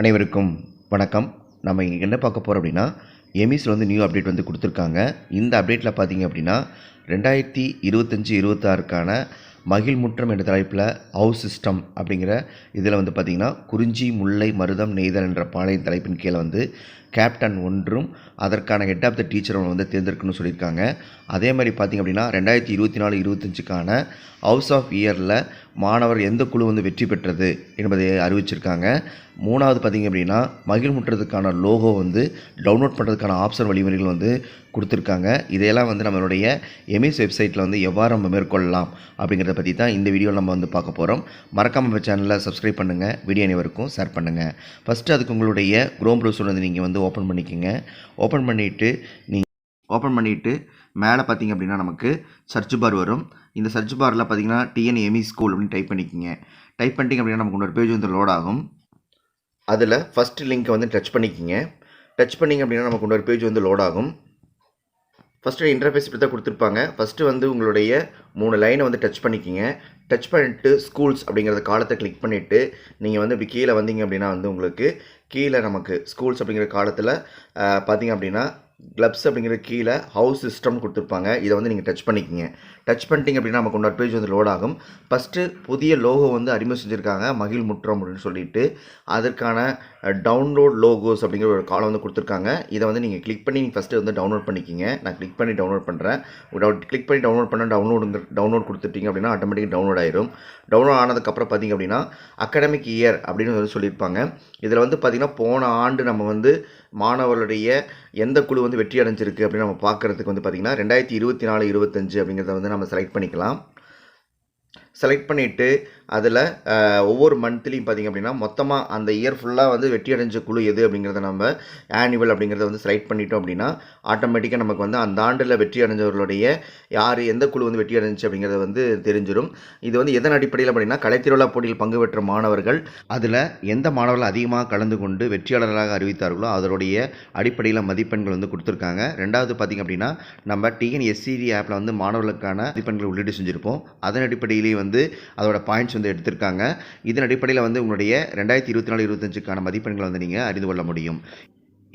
அனைவருக்கும் வணக்கம். நம்ம இங்கே என்ன பார்க்க போகிறோம் அப்படின்னா எமிஸில் வந்து நியூ அப்டேட் வந்து கொடுத்துருக்காங்க. இந்த அப்டேட்டில் பார்த்தீங்க அப்படின்னா ரெண்டாயிரத்தி இருபத்தஞ்சி இருபத்தாறுக்கான மகிழ்முற்றம் என்ற தலைப்பில் ஹவுஸ் சிஸ்டம் அப்படிங்கிற இதில் வந்து பார்த்திங்கன்னா குறிஞ்சி முல்லை மருதம் நெய்தல் என்ற பாளையம் தலைப்பின் கீழே வந்து கேப்டன் ஒன்றும் அதற்கான ஹெட் ஆஃப் த டீச்சர் வந்து தேர்ந்தெடுக்கணும்னு சொல்லியிருக்காங்க. அதே மாதிரி பார்த்திங்க அப்படின்னா ரெண்டாயிரத்தி இருபத்தி நாலு இருபத்தஞ்சுக்கான ஹவுஸ் ஆஃப் இயரில் மாணவர் எந்த குழு வந்து வெற்றி பெற்றது என்பதை அறிவிச்சிருக்காங்க. மூணாவது பார்த்திங்க அப்படின்னா மகிழ்முற்றதுக்கான லோகோ வந்து டவுன்லோட் பண்ணுறதுக்கான ஆப்ஷன் வழிமுறைகள் வந்து கொடுத்துருக்காங்க. இதையெல்லாம் வந்து நம்மளுடைய எமிஸ் வெப்சைட்டில் வந்து எவ்வாறு நம்ம மேற்கொள்ளலாம் அப்படிங்கிறத பற்றி தான் இந்த வீடியோவில் நம்ம வந்து பார்க்க போகிறோம் மறக்காமல் நம்ம சேனலை சப்ஸ்கிரைப் பண்ணுங்கள் வீடியோ அனைவருக்கும் ஷேர் பண்ணுங்கள் ஃபஸ்ட்டு அதுக்கு உங்களுடைய குரோம் ப்ரௌசர் வந்து நீங்கள் வந்து ஓப்பன் பண்ணிக்கோங்க. ஓப்பன் பண்ணிவிட்டு நீங்கள் ஓப்பன் பண்ணிவிட்டு மேலே பார்த்தீங்க அப்படின்னா நமக்கு சர்ச் பார் வரும். இந்த சர்ச் பாரில் பார்த்தீங்கன்னா டிஎன்எம்இ ஸ்கூல் அப்படின்னு டைப் பண்ணிக்கோங்க. டைப் பண்ணிட்டீங்க அப்படின்னா நமக்கு இன்னொரு பேஜ் வந்து லோட் ஆகும். அதில் ஃபஸ்ட் லிங்க்கை வந்து டச் பண்ணிக்கோங்க. டச் பண்ணிங்க அப்படின்னா நமக்கு இன்னொரு பேஜ் வந்து லோட் ஆகும். ஃபஸ்ட்டு இன்டர்ஃபேஸ் இப்படி தான் கொடுத்துருப்பாங்க. ஃபஸ்ட்டு வந்து உங்களுடைய மூணு லைனை வந்து டச் பண்ணிக்கிங்க. டச் பண்ணிட்டு ஸ்கூல்ஸ் அப்படிங்கிறத காலத்தை கிளிக் பண்ணிவிட்டு நீங்கள் வந்து இப்படி கீழே வந்தீங்க அப்படின்னா வந்து உங்களுக்கு கீழே நமக்கு ஸ்கூல்ஸ் அப்படிங்கிற காலத்தில் பார்த்தீங்க அப்படின்னா கிளப்ஸ் அப்படிங்கிற கீழே ஹவுஸ் சிஸ்டம் கொடுத்துருப்பாங்க. இதை வந்து நீங்கள் டச் பண்ணிக்கிங்க. டச் பண்ணிட்டீங்க அப்படின்னா நமக்கு இன்னொரு பேஜ் வந்து லோட் ஆகும். ஃபஸ்ட்டு புதிய லோகோ வந்து அறிமுகம் செஞ்சுருக்காங்க. மகிழ் முற்றம் அப்படின்னு சொல்லிட்டு அதற்கான டவுன்லோட் லோகோஸ் அப்படிங்கிற ஒரு காலம் வந்து கொடுத்துருக்காங்க. இதை வந்து நீங்கள் கிளிக் பண்ணி நீங்கள் ஃபஸ்ட்டு வந்து டவுன்லோட் பண்ணிக்கிங்க. நான் கிளிக் பண்ணி டவுன்லோட் பண்ணுறேன் கிளிக் பண்ணி டவுன்லோட் பண்ண டவுன்லோடுங்க டவுன்லோட் கொடுத்துட்டீங்க அப்படின்னா ஆட்டோமேட்டிக் டவுன்லோட் ஆயிரும். டவுன்லோட் ஆனதுக்கப்புறம் பார்த்தீங்க அப்படின்னா அகாடமிக் இயர் அப்படின்னு வந்து சொல்லியிருப்பாங்க. இதில் வந்து பார்த்திங்கன்னா போன ஆண்டு நம்ம வந்து மாணவர்களுடைய எந்த குழு வந்து வெற்றி அடைஞ்சிருக்கு அப்படின்னு நம்ம பார்க்குறதுக்கு வந்து பார்த்திங்கன்னா ரெண்டாயிரத்தி இருபத்தி நாலு இருபத்தஞ்சு அப்படிங்கிறத வந்து நம்ம செலக்ட் பண்ணிக்கலாம். செலக்ட் பண்ணிவிட்டு அதில் ஒவ்வொரு மந்த்லியும் பார்த்திங்க அப்படின்னா மொத்தமாக அந்த இயர் ஃபுல்லாக வந்து வெற்றி அடைஞ்ச குழு எது அப்படிங்கிறத நம்ம ஆனுவல் அப்படிங்கிறத வந்து செலக்ட் பண்ணிட்டோம் அப்படின்னா ஆட்டோமேட்டிக்காக நமக்கு வந்து அந்த ஆண்டில் வெற்றி அடைஞ்சவர்களுடைய யார் எந்த குழு வந்து வெற்றி அடைஞ்சிச்சு அப்படிங்கிறத வந்து தெரிஞ்சிடும் இது வந்து எதன் அடிப்படையில் அப்படின்னா கலைத்திருவிழா போட்டியில் பங்கு பெற்ற மாணவர்கள் அதில் எந்த மாணவர்கள் அதிகமாக கலந்து கொண்டு வெற்றியாளர்களாக அறிவித்தார்களோ அதனுடைய அடிப்படையில் மதிப்பெண்கள் வந்து கொடுத்துருக்காங்க. ரெண்டாவது பார்த்திங்க அப்படின்னா நம்ம டிஎன்எஸ்சிடி ஆப்பில் வந்து மாணவர்களுக்கான மதிப்பெண்கள் உள்ளீடு செஞ்சுருப்போம். அதன் அடிப்படையிலேயே வந்து அதோட பாயிண்ட்ஸ் வந்து எடுத்திருக்காங்க. இதன் அடிப்படையில் வந்து உங்களுடைய ரெண்டாயிரத்தி இருபத்தி நாலு இருபத்தஞ்சுக்கான மதிப்பெண்களை வந்து நீங்கள் அறிந்து கொள்ள முடியும்.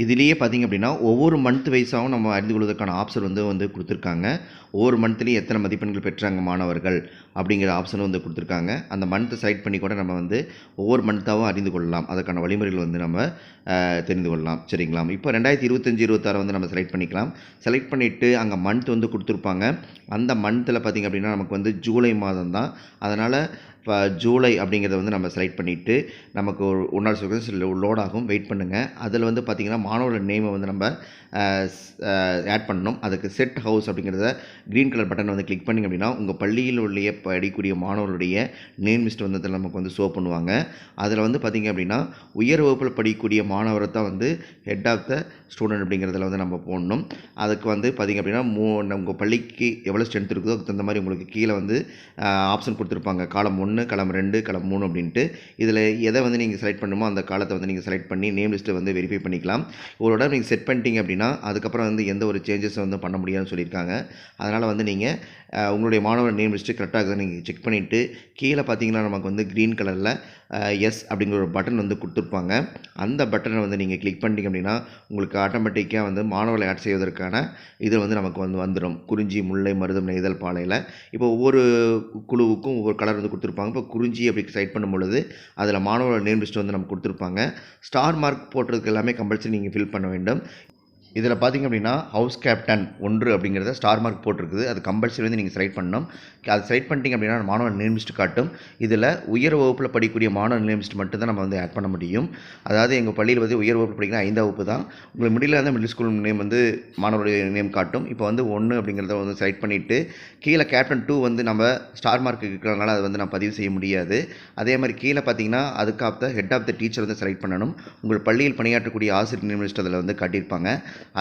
இதுலேயே பார்த்திங்க அப்படின்னா ஒவ்வொரு மந்த் வைஸாகவும் நம்ம அறிந்து கொள்வதற்கான ஆப்ஷன் வந்து வந்து கொடுத்துருக்காங்க. ஒவ்வொரு மந்த்லேயும் எத்தனை மதிப்பெண்கள் பெற்றாங்க மாணவர்கள் அப்படிங்கிற ஆப்ஷன் வந்து கொடுத்துருக்காங்க. அந்த மந்த்தை செலக்ட் பண்ணி கூட நம்ம வந்து ஒவ்வொரு மந்த்தாகவும் அறிந்து கொள்ளலாம். அதற்கான வழிமுறைகள் வந்து நம்ம தெரிந்து கொள்ளலாம். சரிங்களா? இப்போ ரெண்டாயிரத்தி இருபத்தஞ்சி இருபத்தாறு வந்து நம்ம செலக்ட் பண்ணிக்கலாம். செலக்ட் பண்ணிவிட்டு அங்கே மந்த் வந்து கொடுத்துருப்பாங்க. அந்த மந்த்தில் பார்த்திங்க அப்படின்னா நமக்கு வந்து ஜூலை மாதம் தான் அதனால் இப்போ ஜூலை அப்படிங்கிறத வந்து நம்ம செலக்ட் பண்ணிவிட்டு நமக்கு ஒரு ஒன்றாவது செகண்ட்ஸ் லோட் ஆகும். வெயிட் பண்ணுங்கள் அதில் வந்து பார்த்திங்கன்னா மாணவரோட நேமை வந்து நம்ம ஆட் பண்ணணும். அதுக்கு செட் ஹவுஸ் அப்படிங்கிறத க்ரீன் கலர் பட்டன் வந்து கிளிக் பண்ணிங்க அப்படின்னா உங்கள் பள்ளியில் உள்ள படிக்கூடிய மாணவர்களுடைய நேம் லிஸ்ட் வந்து நமக்கு வந்து ஷோ பண்ணுவாங்க. அதில் வந்து பார்த்திங்க அப்படின்னா உயர் வகுப்பில் படிக்கக்கூடிய மாணவரை தான் வந்து ஹெட் ஆஃப் த ஸ்டூடெண்ட் அப்படிங்கிறதுல வந்து நம்ம போடணும். அதுக்கு வந்து பார்த்திங்க அப்படின்னா மூ உங்கள் பள்ளிக்கு எவ்வளோ ஸ்ட்ரென்த் இருக்குதோ அதுக்கு தகுந்த மாதிரி உங்களுக்கு கீழே வந்து ஆப்ஷன் கொடுத்துருப்பாங்க. காலம் ஒன்று ஒன்று களம் ரெண்டு களம் மூணு அப்படின்ட்டு இதில் எதை வந்து நீங்கள் செலக்ட் பண்ணுமோ அந்த காலத்தை வந்து நீங்கள் செலக்ட் பண்ணி நேம் லிஸ்ட்டை வந்து வெரிஃபை பண்ணிக்கலாம். ஒரு இடம் நீங்கள் செட் பண்ணிட்டீங்க அப்படின்னா அதுக்கப்புறம் வந்து எந்த ஒரு சேஞ்சஸ் வந்து பண்ண முடியாதுன்னு சொல்லியிருக்காங்க. அதனால் வந்து நீங்கள் உங்களுடைய மாணவர் நேம் லிஸ்ட்டு கரெக்டாக நீங்கள் செக் பண்ணிவிட்டு கீழே பார்த்தீங்கன்னா நமக்கு வந்து க்ரீன் கலரில் எஸ் அப்படிங்கிற ஒரு பட்டன் வந்து கொடுத்துருப்பாங்க. அந்த பட்டனை வந்து நீங்கள் கிளிக் பண்ணிட்டீங்க அப்படின்னா உங்களுக்கு ஆட்டோமேட்டிக்காக வந்து மாணவர்களை ஆட் செய்வதற்கான இது வந்து நமக்கு வந்து வந்துடும் குறிஞ்சி முல்லை மருதம் நெய்தல் பாலையில். இப்போ ஒவ்வொரு குழுவுக்கும் ஒவ்வொரு கலர் வந்து கொடுத்துருப்பாங்க. இப்போ குறிஞ்சி அப்படி செலக்ட் பண்ணும் பொழுது அதில் மாணவர்கள் நேம் லிஸ்ட் வந்து நமக்கு கொடுத்துருப்பாங்க. ஸ்டார் மார்க் போட்டதுக்கு எல்லாமே கம்பல்சரி நீங்கள் ஃபில் பண்ண வேண்டும். இதில் பார்த்திங்க அப்படின்னா ஹவுஸ் கேப்டன் ஒன்று அப்படிங்கிறத ஸ்டார் மார்க் போட்டிருக்குது. அது கம்பல்சரி வந்து நீங்கள் செலக்ட் பண்ணணும். அது செலக்ட் பண்ணிட்டீங்க அப்படின்னா மாணவர் நேம் காட்டும். இதில் உயர் வகுப்பில் படிக்கக்கூடிய மாணவர் நேம் மட்டும்தான் மட்டும் தான் நம்ம வந்து ஆட் பண்ண முடியும். அதாவது எங்கள் பள்ளியில் வந்து உயர் வகுப்பு படிக்கிற ஐந்தாம் வகுப்பு தான். உங்களுக்கு மிடில் இருந்தால் மிடில் ஸ்கூல் நேம் வந்து மாணவருடைய நேம் காட்டும். இப்போ வந்து ஒன்று அப்படிங்கிறத வந்து செலக்ட் பண்ணிவிட்டு கீழே கேப்டன் டூ வந்து நம்ம ஸ்டார் மார்க் இருக்கிறதுனால அதை வந்து நான் பதிவு செய்ய முடியாது. அதே மாதிரி கீழே பார்த்தீங்கன்னா அதுக்காக ஹெட் ஆஃப் த டீச்சர் வந்து செலக்ட் பண்ணணும். உங்கள் பள்ளியில் பணியாற்றக்கூடிய ஆசிரியர் நேம் அதில் வந்து காட்டியிருப்பாங்க.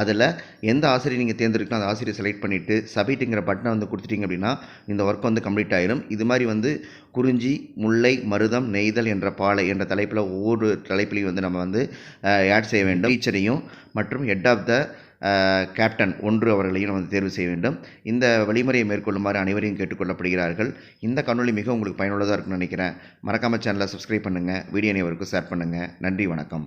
அதில் எந்த ஆசிரியர் நீங்கள் தேர்ந்தெடுக்கலாம் அந்த ஆசிரியர் செலக்ட் பண்ணிவிட்டு சப்மிட்டுங்கிற பட்டனை வந்து கொடுத்துட்டிங்க அப்படின்னா இந்த ஒர்க் வந்து கம்ப்ளீட் ஆயிரும். இது மாதிரி வந்து குறிஞ்சி முல்லை மருதம் நெய்தல் என்ற பாலை என்ற தலைப்பில் ஒவ்வொரு தலைப்பிலையும் வந்து நம்ம வந்து ஆட் செய்ய வேண்டும். டீச்சரையும் மற்றும் ஹெட் ஆஃப் த கேப்டன் ஒன்று அவர்களையும் நம்ம வந்து தேர்வு செய்ய வேண்டும். இந்த வழிமுறையை மேற்கொள்ளுமாறு அனைவரையும் கேட்டுக்கொள்ளப்படுகிறார்கள். இந்த காணொளி மிக உங்களுக்கு பயனுள்ளதாக இருக்கும்னு நினைக்கிறேன். மறக்காமல் சேனலை சப்ஸ்கிரைப் பண்ணுங்கள் வீடியோ அனைவருக்கும் ஷேர் பண்ணுங்கள் நன்றி வணக்கம்.